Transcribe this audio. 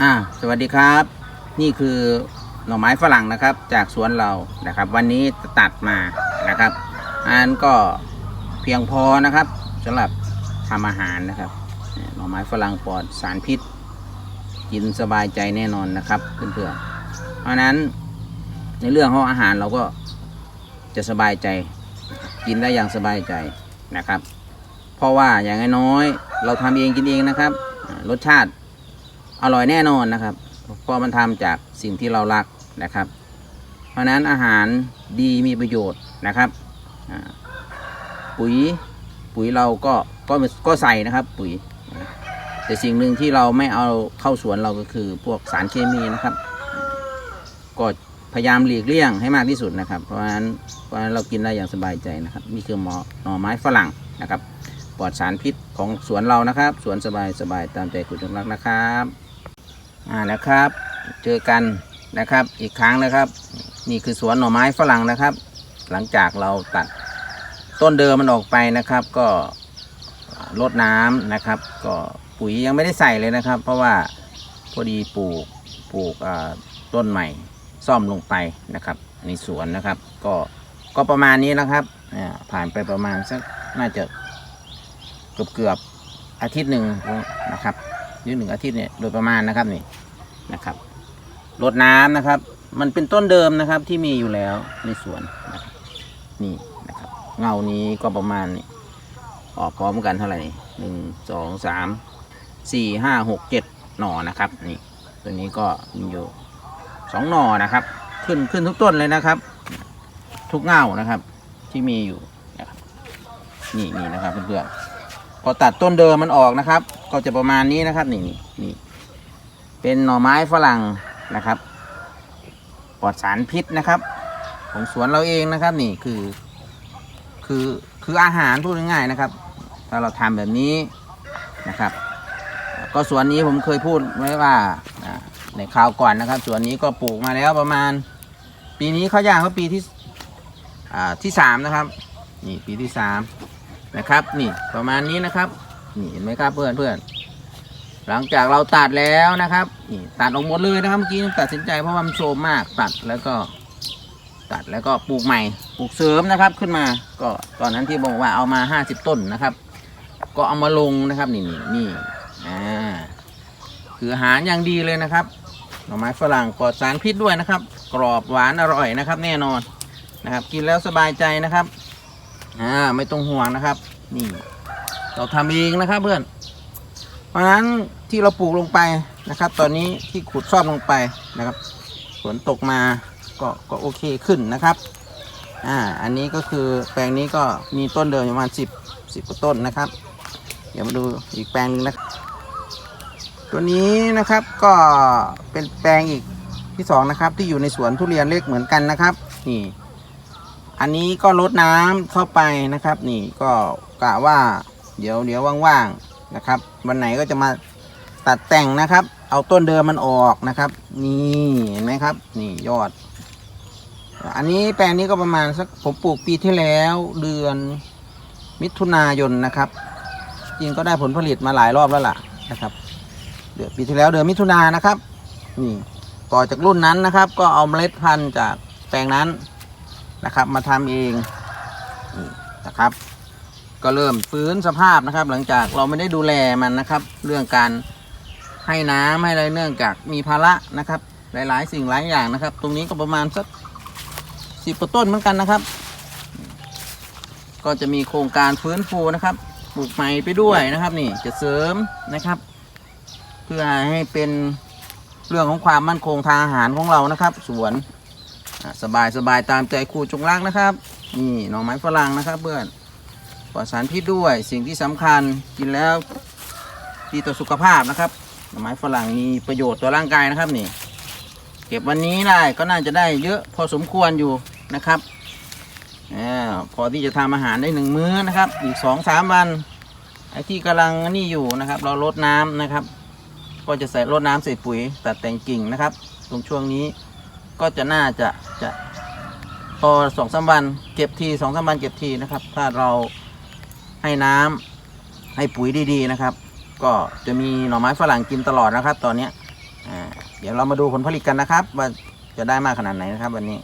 อ่าสวัสดีครับ นี่คือหน่อไม้ฝรั่งนะครับ จากสวนเรานะครับ วันนี้ตัดมานะครับอันก็เพียงพอนะครับสำหรับทำอาหารนะครับหน่อไม้ฝรั่งปลอดสารพิษ กินสบายใจแน่นอนนะครับเพื่อนๆเพราะนั้นในเรื่องของอาหารเราก็จะสบายใจ กินได้อย่างสบายใจนะครับ เพราะว่าอย่างน้อยเราทำเองกินเองนะครับ รสชาติ อร่อยแน่นอนนะครับเพราะมันทำจากสิ่งที่เรารักนะครับ เพราะฉะนั้นอาหารดีมีประโยชน์นะครับปุ๋ยปุ๋ยเราก็ก็ก็ใส่นะครับ ปุ๋ย แต่สิ่งหนึ่งที่เราไม่เอาเข้าสวนเราก็คือพวกสารเคมีนะครับก็พยายามหลีกเลี่ยงให้มากที่สุดนะครับ เพราะฉะนั้นเพราะฉะนั้นเรากินได้อย่างสบายใจนะครับนี่คือหมอหน่อไม้ฝรั่งนะครับ ปลอดสารพิษของสวนเรานะครับ สวนสบายสบายตามใจคุณจงรักนะครับ อ่านะครับ เจอกันนะครับอีกครั้งนะครับ นี่คือสวนหน่อไม้ฝรั่งนะครับ หลังจากเราตัดต้นเดิมมันออกไปนะครับ ก็ลดน้ำนะครับ ก็ปุ๋ยยังไม่ได้ใส่เลยนะครับ เพราะว่าพอดีปลูกปลูกต้นใหม่ซ่อมลงไปนะครับในสวนนะครับ ก็ก็ประมาณนี้นะครับอ่าผ่านไปประมาณสักน่าจะเกือบเกือบอาทิตย์หนึ่งนะครับ หรือหนึ่งอาทิตย์เนี่ยโดยประมาณนะครับนี่นะครับรดน้ำนะครับ มันเป็นต้นเดิมนะครับที่มีอยู่แล้วในสวนนะครับนี่นะครับ เงานี้ก็ประมาณนี่ออกพร้อมกันเท่าไหร่หนึ่งสองสามสี่ห้าหกเจ็ดหน่อนะครับนี่ตัวนี้ก็มีอยู่สองหน่อนะครับ ขึ้นขึ้นทุกต้นเลยนะครับ ทุกเงานะครับที่มีอยู่นะครับนี่นี่นะครับเพื่อนๆ พอตัดต้นเดิมมันออกนะครับ ก็จะประมาณนี้นะครับนี่นี่นี่เป็นหน่อไม้ฝรั่งนะครับ ปลอดสารพิษนะครับ ของสวนเราเองนะครับนี่คือ คือคืออาหารพูดง่ายๆนะครับ ถ้าเราทำแบบนี้นะครับ ก็สวนนี้ผมเคยพูดไว้ว่าในคราวก่อนนะครับสวนนี้ก็ปลูกมาแล้วประมาณ ปีนี้เขาย่างเขาปีที่อ่าที่สามนะครับ นี่ปีที่สาม นะครับ นี่ประมาณนี้นะครับนี่เห็นไหมครับเพื่อนเพื่อนหลังจากเราตัดแล้วนะครับนี่ตัดออกหมดเลยนะครับเมื่อกี้ตัดสินใจเพราะว่ามันโซมมากตัดแล้วก็ ตัดแล้วก็ปลูกใหม่ปลูกเสริมนะครับขึ้นมา ก็ตอนนั้นที่บอกว่าเอามาห้าสิบต้นนะครับ ก็เอามาลงนะครับนี่นี่นี่อ่าคืออาหารอย่างดีเลยนะครับหน่อไม้ฝรั่งปลอดสารพิษด้วยนะครับ กรอบหวานอร่อยนะครับ แน่นอนนะครับ กินแล้วสบายใจนะครับ อ่าไม่ต้องห่วงนะครับ นี่ เราทำเองนะครับเพื่อน เพราะฉะนั้นที่เราปลูกลงไปนะครับ ตอนนี้ที่ขุดซ่อมลงไปนะครับฝนตกมาก็ก็โอเคขึ้นนะครับอ่าอันนี้ก็คือแปลงนี้ก็มีต้นเดิมประมาณสิบสิบกว่าต้นนะครับ เดี๋ยวมาดูอีกแปลงหนึงนะตัวนี้นะครับก็เป็นแปลงอีกที่สองนะครับที่อยู่ในสวนทุเรียนเล็กเหมือนกันนะครับนี่ อันนี้ก็ลดน้ำเข้าไปนะครับ นี่ก็กะว่า เดี๋ยวเดี๋ยวว่างๆนะครับ วันไหนก็จะมาตัดแต่งนะครับ เอาต้นเดิมมันออกนะครับ นี่เห็นไหมครับ นี่ยอด อันนี้แปลงนี้ก็ประมาณสักผมปลูกปีที่แล้วเดือนมิถุนายนนะครับ จริงก็ได้ผลผลิตมาหลายรอบแล้วล่ะนะครับ เดือนปีที่แล้วเดือนมิถุนายนนะครับ นี่ต่อจากรุ่นนั้นนะครับ ก็เอาเมล็ดพันธุ์จากแปลงนั้น นะครับมาทำเองนะครับ ก็เริ่มฟื้นสภาพนะครับ หลังจากเราไม่ได้ดูแลมันนะครับ เรื่องการให้น้ำให้อะไรเนื่องจากมีภาระนะครับ หลายๆ สิ่งหลายอย่างนะครับ ตรงนี้ก็ประมาณสักสิบต้นเหมือนกันนะครับ ก็จะมีโครงการฟื้นฟูนะครับปลูกใหม่ไปด้วยนะครับ นี่จะเสริมนะครับ เพื่อให้เป็นเรื่องของความมั่นคงทางอาหารของเรานะครับ สวน สบายสบายตามใจครูจงรักนะครับ นี่หน่อไม้ฝรั่งนะครับเพื่อนปลอดสารพิษด้วยสิ่งที่สำคัญกินแล้วดีต่อสุขภาพนะครับ หน่อไม้ฝรั่งมีประโยชน์ต่อร่างกายนะครับนี่ เก็บวันนี้ได้ก็น่าจะได้เยอะพอสมควรอยู่นะครับอ่าพอที่จะทำอาหารได้หนึ่งมื้อนะครับ อีกสองสามวันไอ้ที่กำลังนี่อยู่นะครับ เราลดน้ำนะครับ ก็จะใส่ลดน้ำใส่ปุ๋ยตัดแต่งกิ่งนะครับ ตรงช่วงนี้ก็จะน่าจะ จะพอสองสามวันเก็บทีสองสามวันเก็บทีนะครับ ถ้าเราให้น้ำให้ปุ๋ยดีๆนะครับ ก็จะมีหน่อไม้ฝรั่งกินตลอดนะครับ ตอนเนี้เดี๋ยวเรามาดูผลผลิตกันนะครับ ว่าจะได้มากขนาดไหนนะครับวันนี้